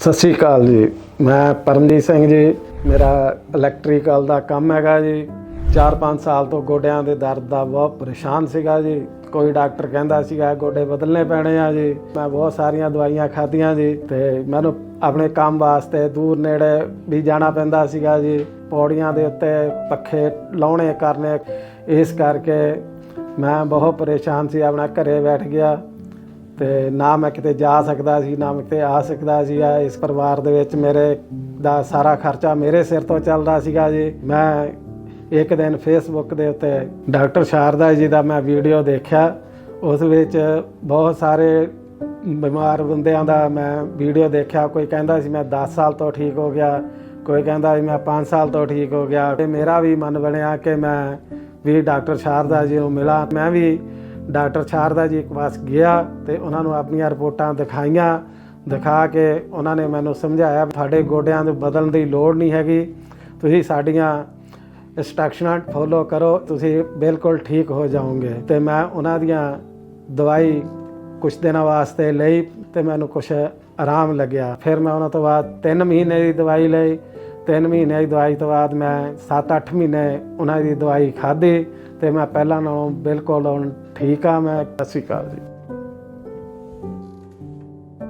ਸਤਿ ਸ਼੍ਰੀ ਅਕਾਲ ਜੀ। ਮੈਂ ਪਰਮਜੀਤ ਸਿੰਘ ਜੀ। ਮੇਰਾ ਇਲੈਕਟ੍ਰੀਕਲ ਦਾ ਕੰਮ ਹੈਗਾ ਜੀ। 4-5 ਸਾਲ ਤੋਂ ਗੋਡਿਆਂ ਦੇ ਦਰਦ ਦਾ ਬਹੁਤ ਪਰੇਸ਼ਾਨ ਸੀਗਾ ਜੀ। ਕੋਈ ਡਾਕਟਰ ਕਹਿੰਦਾ ਸੀਗਾ, ਗੋਡੇ ਬਦਲਨੇ ਪੈਣੇ ਆ ਜੀ। ਮੈਂ ਬਹੁਤ ਸਾਰੀਆਂ ਦਵਾਈਆਂ ਖਾਧੀਆਂ ਜੀ ਤੇ ਮੈਨੂੰ ਆਪਣੇ ਕੰਮ ਵਾਸਤੇ ਦੂਰ ਨੇੜੇ ਵੀ ਜਾਣਾ ਪੈਂਦਾ ਸੀਗਾ ਜੀ। ਪੌੜੀਆਂ ਦੇ ਉੱਤੇ ਪੱਖੇ ਲਾਉਣੇ, ਕਰਨੇ। ਇਸ ਕਰਕੇ ਮੈਂ ਬਹੁਤ ਪਰੇਸ਼ਾਨ ਸੀ। ਆਪਣਾ ਘਰੇ ਬੈਠ ਗਿਆ। ਤੇ ਨਾ ਮੈਂ ਕਿਤੇ ਜਾ ਸਕਦਾ ਸੀ, ਨਾ ਮੈਂ ਕਿਤੇ ਆ ਸਕਦਾ ਸੀਗਾ। ਇਸ ਪਰਿਵਾਰ ਦੇ ਵਿੱਚ ਮੇਰੇ ਦਾ ਸਾਰਾ ਖਰਚਾ ਮੇਰੇ ਸਿਰ ਤੋਂ ਚੱਲਦਾ ਸੀਗਾ ਜੀ। ਮੈਂ ਇੱਕ ਦਿਨ ਫੇਸਬੁੱਕ ਦੇ ਉੱਤੇ ਡਾਕਟਰ ਸ਼ਾਰਦਾ ਜੀ ਦਾ ਮੈਂ ਵੀਡੀਓ ਦੇਖਿਆ। ਉਸ ਵਿੱਚ ਬਹੁਤ ਸਾਰੇ ਬਿਮਾਰ ਬੰਦਿਆਂ ਦਾ ਮੈਂ ਵੀਡੀਓ ਦੇਖਿਆ। ਕੋਈ ਕਹਿੰਦਾ ਸੀ ਮੈਂ 10 ਸਾਲ ਤੋਂ ਠੀਕ ਹੋ ਗਿਆ, ਕੋਈ ਕਹਿੰਦਾ ਸੀ ਮੈਂ 5 ਸਾਲ ਤੋਂ ਠੀਕ ਹੋ ਗਿਆ। ਤੇ ਮੇਰਾ ਵੀ ਮਨ ਬਣਿਆ ਕਿ ਮੈਂ ਵੀ ਡਾਕਟਰ ਸ਼ਾਰਦਾ ਜੀ ਨੂੰ ਮਿਲਾਂ। ਮੈਂ ਵੀ ਡਾਕਟਰ ਸ਼ਾਰਦਾ ਜੀ ਇੱਕ ਪਾਸ ਗਿਆ ਤੇ ਉਹਨਾਂ ਨੂੰ ਆਪਣੀਆਂ ਰਿਪੋਰਟਾਂ ਦਿਖਾਈਆਂ, ਦਿਖਾ ਕੇ ਉਹਨਾਂ ਨੇ ਮੈਨੂੰ ਸਮਝਾਇਆ ਤੁਹਾਡੇ ਗੋਡਿਆਂ ਨੂੰ ਬਦਲਣ ਦੀ ਲੋੜ ਨਹੀਂ ਹੈਗੀ। ਤੁਸੀਂ ਸਾਡੀਆਂ ਇੰਸਟਰਕਸ਼ਨਾਂ ਫੋਲੋ ਕਰੋ, ਤੁਸੀਂ ਬਿਲਕੁਲ ਠੀਕ ਹੋ ਜਾਓਗੇ। ਤੇ ਮੈਂ ਉਹਨਾਂ ਦੀਆਂ ਦਵਾਈ ਕੁਝ ਦਿਨਾਂ ਵਾਸਤੇ ਲਈ ਤੇ ਮੈਨੂੰ ਕੁਝ ਆਰਾਮ ਲੱਗਿਆ। ਫਿਰ ਮੈਂ ਉਹਨਾਂ ਤੋਂ ਬਾਅਦ 3 ਮਹੀਨੇ ਦੀ ਦਵਾਈ ਲਈ। ਤਿੰਨ ਮਹੀਨੇ ਦੀ ਦਵਾਈ ਤੋਂ ਬਾਅਦ ਮੈਂ 7-8 ਮਹੀਨੇ ਉਹਨਾਂ ਦੀ ਦਵਾਈ ਖਾਧੀ ਤੇ ਮੈਂ ਪਹਿਲਾਂ ਨਾਲੋਂ ਬਿਲਕੁਲ ਹੁਣ ਠੀਕ ਆ, ਮੈਂ ਸਤਿ ਸ਼੍ਰੀ ਅਕਾਲ ਜੀ।